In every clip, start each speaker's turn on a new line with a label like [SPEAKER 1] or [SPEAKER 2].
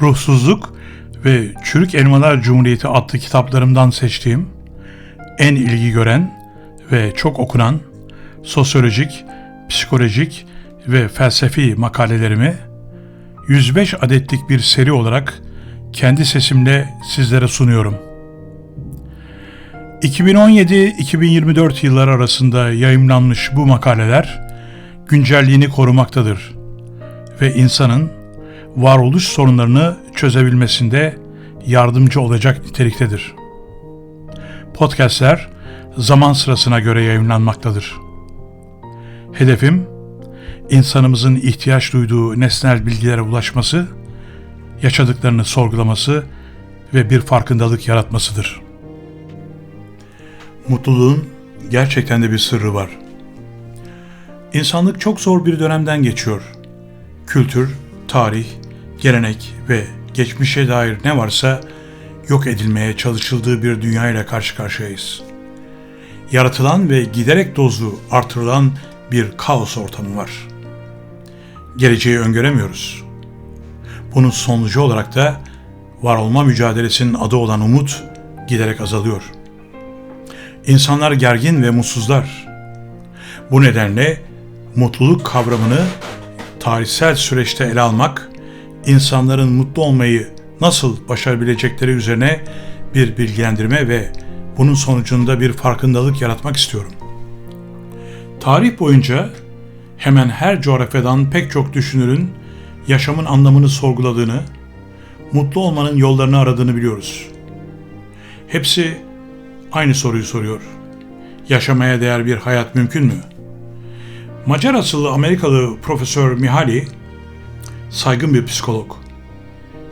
[SPEAKER 1] Ruhsuzluk ve Çürük Elmalar Cumhuriyeti adlı kitaplarımdan seçtiğim en ilgi gören ve çok okunan sosyolojik, psikolojik ve felsefi makalelerimi 105 adetlik bir seri olarak kendi sesimle sizlere sunuyorum. 2017-2024 yılları arasında yayımlanmış bu makaleler güncelliğini korumaktadır ve insanın varoluş sorunlarını çözebilmesinde yardımcı olacak niteliktedir. Podcastler zaman sırasına göre yayınlanmaktadır. Hedefim, insanımızın ihtiyaç duyduğu nesnel bilgilere ulaşması, yaşadıklarını sorgulaması ve bir farkındalık yaratmasıdır. Mutluluğun gerçekten de bir sırrı var. İnsanlık çok zor bir dönemden geçiyor. Kültür, tarih, gelenek ve geçmişe dair ne varsa yok edilmeye çalışıldığı bir dünya ile karşı karşıyayız. Yaratılan ve giderek dozu artırılan bir kaos ortamı var. Geleceği öngöremiyoruz. Bunun sonucu olarak da var olma mücadelesinin adı olan umut giderek azalıyor. İnsanlar gergin ve mutsuzlar. Bu nedenle mutluluk kavramını tarihsel süreçte ele almak, insanların mutlu olmayı nasıl başarabilecekleri üzerine bir bilgilendirme ve bunun sonucunda bir farkındalık yaratmak istiyorum. Tarih boyunca hemen her coğrafyadan pek çok düşünürün yaşamın anlamını sorguladığını, mutlu olmanın yollarını aradığını biliyoruz. Hepsi aynı soruyu soruyor. Yaşamaya değer bir hayat mümkün mü? Macar asıllı Amerikalı Profesör Mihaly, saygın bir psikolog.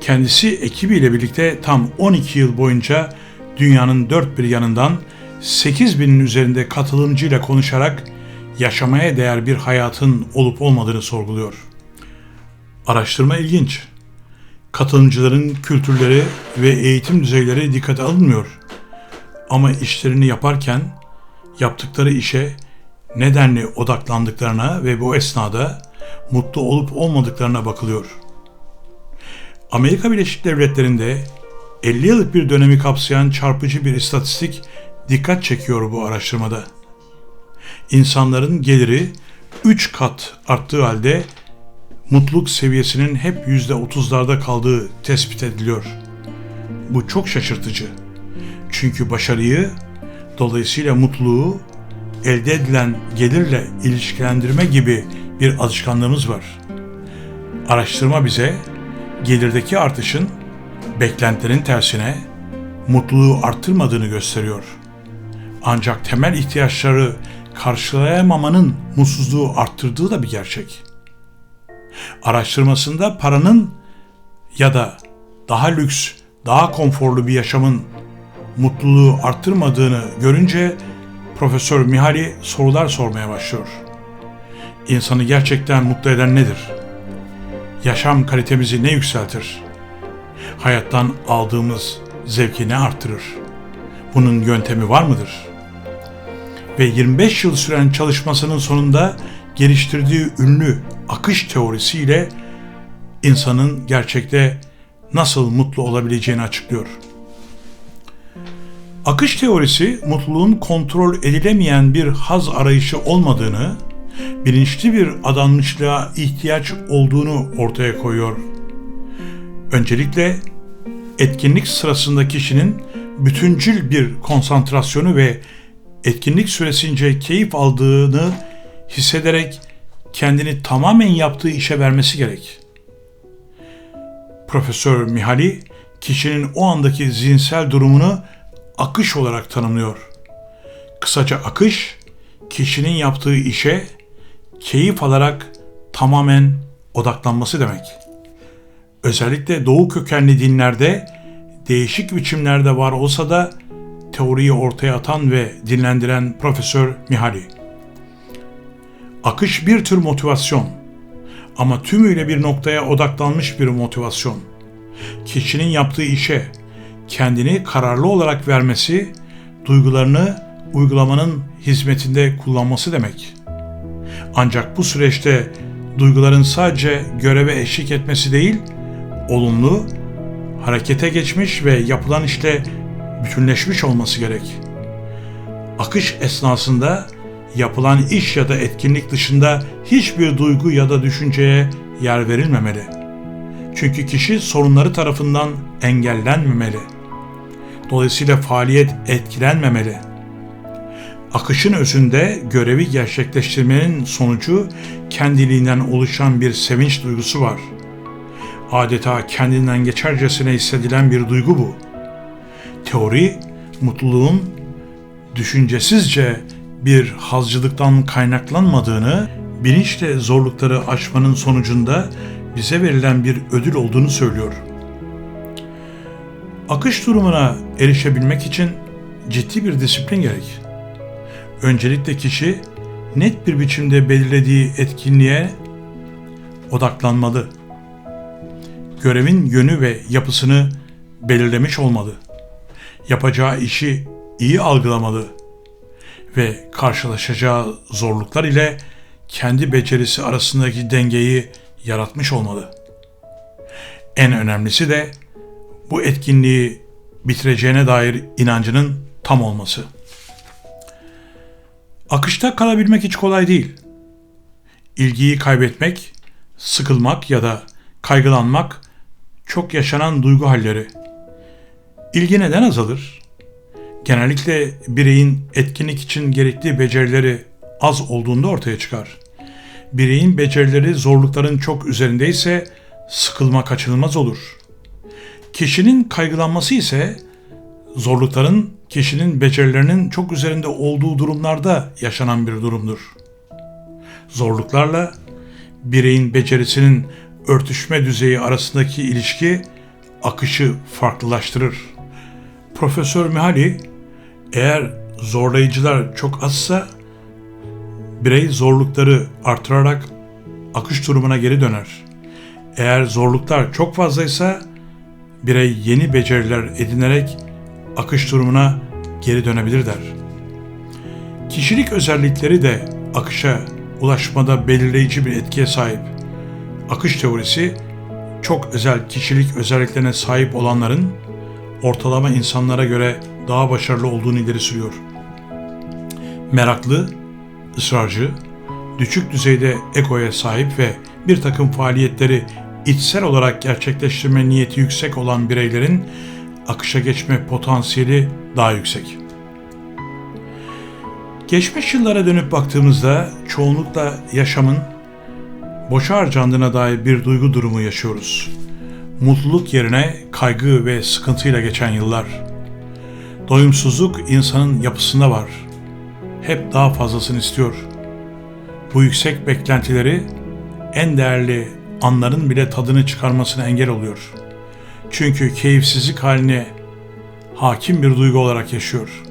[SPEAKER 1] Kendisi ekibiyle birlikte tam 12 yıl boyunca dünyanın dört bir yanından 8 binin üzerinde katılımcıyla konuşarak yaşamaya değer bir hayatın olup olmadığını sorguluyor. Araştırma ilginç. Katılımcıların kültürleri ve eğitim düzeyleri dikkate alınmıyor. Ama işlerini yaparken yaptıkları işe nedenli odaklandıklarına ve bu esnada mutlu olup olmadıklarına bakılıyor. Amerika Birleşik Devletleri'nde 50 yıllık bir dönemi kapsayan çarpıcı bir istatistik dikkat çekiyor bu araştırmada. İnsanların geliri 3 kat arttığı halde mutluluk seviyesinin hep %30'larda kaldığı tespit ediliyor. Bu çok şaşırtıcı. Çünkü başarıyı, dolayısıyla mutluluğu elde edilen gelirle ilişkilendirme gibi bir alışkanlığımız var. Araştırma bize gelirdeki artışın beklentilerin tersine mutluluğu arttırmadığını gösteriyor. Ancak temel ihtiyaçları karşılayamamanın mutsuzluğu arttırdığı da bir gerçek. Araştırmasında paranın ya da daha lüks, daha konforlu bir yaşamın mutluluğu arttırmadığını görünce Profesör Mihali sorular sormaya başlıyor. İnsanı gerçekten mutlu eden nedir? Yaşam kalitemizi ne yükseltir? Hayattan aldığımız zevki ne artırır? Bunun yöntemi var mıdır? Ve 25 yıl süren çalışmasının sonunda geliştirdiği ünlü akış teorisiyle insanın gerçekte nasıl mutlu olabileceğini açıklıyor. Akış teorisi mutluluğun kontrol edilemeyen bir haz arayışı olmadığını, bilinçli bir adanmışlığa ihtiyaç olduğunu ortaya koyuyor. Öncelikle etkinlik sırasında kişinin bütüncül bir konsantrasyonu ve etkinlik süresince keyif aldığını hissederek kendini tamamen yaptığı işe vermesi gerek. Profesör Mihali kişinin o andaki zihinsel durumunu akış olarak tanımlıyor. Kısaca akış, kişinin yaptığı işe keyif alarak tamamen odaklanması demek. Özellikle doğu kökenli dinlerde değişik biçimlerde var olsa da teoriyi ortaya atan ve dinlendiren Profesör Mihaly. Akış bir tür motivasyon ama tümüyle bir noktaya odaklanmış bir motivasyon. Kişinin yaptığı işe, kendini kararlı olarak vermesi, duygularını uygulamanın hizmetinde kullanması demek. Ancak bu süreçte duyguların sadece göreve eşlik etmesi değil, olumlu, harekete geçmiş ve yapılan işte bütünleşmiş olması gerek. Akış esnasında yapılan iş ya da etkinlik dışında hiçbir duygu ya da düşünceye yer verilmemeli. Çünkü kişi sorunları tarafından engellenmemeli. Dolayısıyla faaliyet etkilenmemeli. Akışın özünde görevi gerçekleştirmenin sonucu kendiliğinden oluşan bir sevinç duygusu var. Adeta kendinden geçercesine hissedilen bir duygu bu. Teori, mutluluğun düşüncesizce bir hazcılıktan kaynaklanmadığını, bilinçle zorlukları aşmanın sonucunda bize verilen bir ödül olduğunu söylüyor. Akış durumuna erişebilmek için ciddi bir disiplin gerek. Öncelikle kişi net bir biçimde belirlediği etkinliğe odaklanmalı. Görevin yönü ve yapısını belirlemiş olmalı. Yapacağı işi iyi algılamalı ve karşılaşacağı zorluklar ile kendi becerisi arasındaki dengeyi yaratmış olmalı. En önemlisi de bu etkinliği bitireceğine dair inancının tam olması. Akışta kalabilmek hiç kolay değil. İlgiyi kaybetmek, sıkılmak ya da kaygılanmak çok yaşanan duygu halleri. İlgi neden azalır? Genellikle bireyin etkinlik için gerekli becerileri az olduğunda ortaya çıkar. Bireyin becerileri zorlukların çok üzerindeyse sıkılma kaçınılmaz olur. Kişinin kaygılanması ise zorlukların kişinin becerilerinin çok üzerinde olduğu durumlarda yaşanan bir durumdur. Zorluklarla bireyin becerisinin örtüşme düzeyi arasındaki ilişki akışı farklılaştırır. Profesör Mihali, eğer zorlayıcılar çok azsa birey zorlukları artırarak akış durumuna geri döner. Eğer zorluklar çok fazlaysa birey yeni beceriler edinerek akış durumuna geri dönebilir der. Kişilik özellikleri de akışa ulaşmada belirleyici bir etkiye sahip. Akış teorisi çok özel kişilik özelliklerine sahip olanların ortalama insanlara göre daha başarılı olduğunu ileri sürüyor. Meraklı, ısrarcı, düşük düzeyde egoya sahip ve bir takım faaliyetleri içsel olarak gerçekleştirme niyeti yüksek olan bireylerin akışa geçme potansiyeli daha yüksek. Geçmiş yıllara dönüp baktığımızda çoğunlukla yaşamın boşa harcandığına dair bir duygu durumu yaşıyoruz. Mutluluk yerine kaygı ve sıkıntıyla geçen yıllar. Doyumsuzluk insanın yapısında var. Hep daha fazlasını istiyor. Bu yüksek beklentileri en değerli anların bile tadını çıkarmasına engel oluyor.'' Çünkü keyifsizlik haline hakim bir duygu olarak yaşıyor.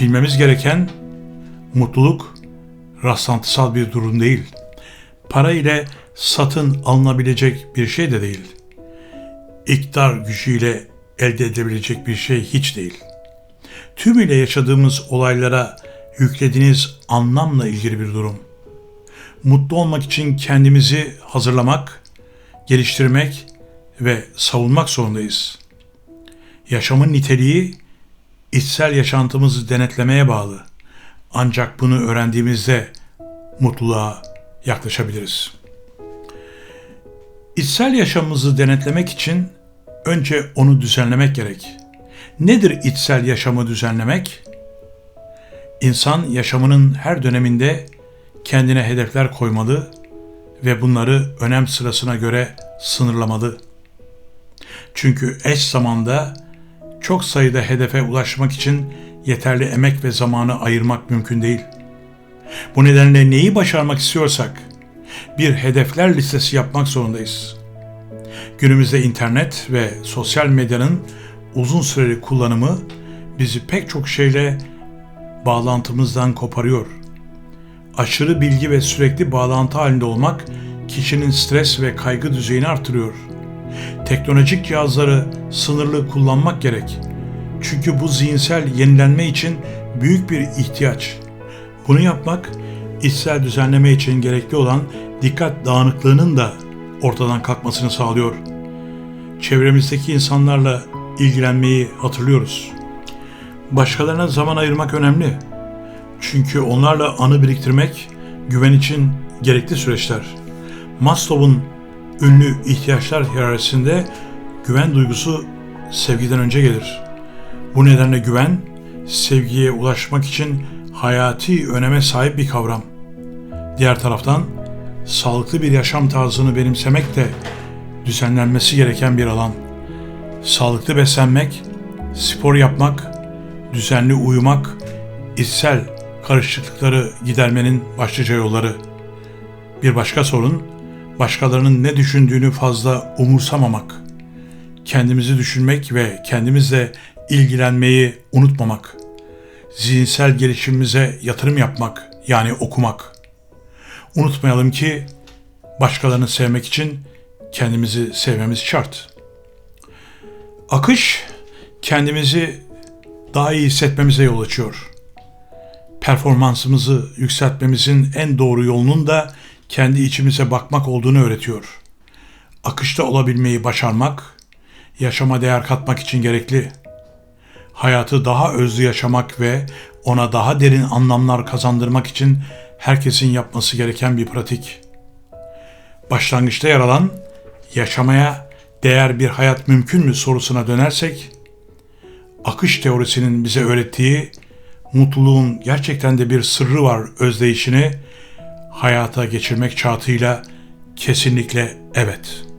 [SPEAKER 1] Bilmemiz gereken mutluluk rastlantısal bir durum değil. Para ile satın alınabilecek bir şey de değil. İktidar gücüyle elde edilebilecek bir şey hiç değil. Tümüyle yaşadığımız olaylara yüklediğiniz anlamla ilgili bir durum. Mutlu olmak için kendimizi hazırlamak, geliştirmek ve savunmak zorundayız. Yaşamın niteliği içsel yaşantımızı denetlemeye bağlı. Ancak bunu öğrendiğimizde mutluluğa yaklaşabiliriz. İçsel yaşamımızı denetlemek için önce onu düzenlemek gerek. Nedir içsel yaşamı düzenlemek? İnsan yaşamının her döneminde kendine hedefler koymalı ve bunları önem sırasına göre sınırlamalı. Çünkü eş zamanda çok sayıda hedefe ulaşmak için yeterli emek ve zamanı ayırmak mümkün değil. Bu nedenle neyi başarmak istiyorsak bir hedefler listesi yapmak zorundayız. Günümüzde internet ve sosyal medyanın uzun süreli kullanımı bizi pek çok şeyle bağlantımızdan koparıyor. Aşırı bilgi ve sürekli bağlantı halinde olmak kişinin stres ve kaygı düzeyini artırıyor.'' Teknolojik cihazları sınırlı kullanmak gerek. Çünkü bu zihinsel yenilenme için büyük bir ihtiyaç. Bunu yapmak içsel düzenleme için gerekli olan dikkat dağınıklığının da ortadan kalkmasını sağlıyor. çevremizdeki insanlarla ilgilenmeyi hatırlıyoruz. Başkalarına zaman ayırmak önemli. Çünkü onlarla anı biriktirmek güven için gerekli süreçler. Maslow'un ünlü ihtiyaçlar hiyerarşisinde güven duygusu sevgiden önce gelir. Bu nedenle güven, sevgiye ulaşmak için hayati öneme sahip bir kavram. Diğer taraftan sağlıklı bir yaşam tarzını benimsemek de düzenlenmesi gereken bir alan. Sağlıklı beslenmek, spor yapmak, düzenli uyumak, içsel karışıklıkları gidermenin başlıca yolları. Bir başka sorun, başkalarının ne düşündüğünü fazla umursamamak. Kendimizi düşünmek ve kendimizle ilgilenmeyi unutmamak. Zihinsel gelişimimize yatırım yapmak, yani okumak. Unutmayalım ki başkalarını sevmek için kendimizi sevmemiz şart. Akış kendimizi daha iyi hissetmemize yol açıyor. Performansımızı yükseltmemizin en doğru yolunun da kendi içimize bakmak olduğunu öğretiyor. Akışta olabilmeyi başarmak, yaşama değer katmak için gerekli. Hayatı daha özlü yaşamak ve ona daha derin anlamlar kazandırmak için herkesin yapması gereken bir pratik. Başlangıçta yer alan yaşamaya değer bir hayat mümkün mü sorusuna dönersek, akış teorisinin bize öğrettiği mutluluğun gerçekten de bir sırrı var özdeyişini hayata geçirmek çağatıyla kesinlikle evet.''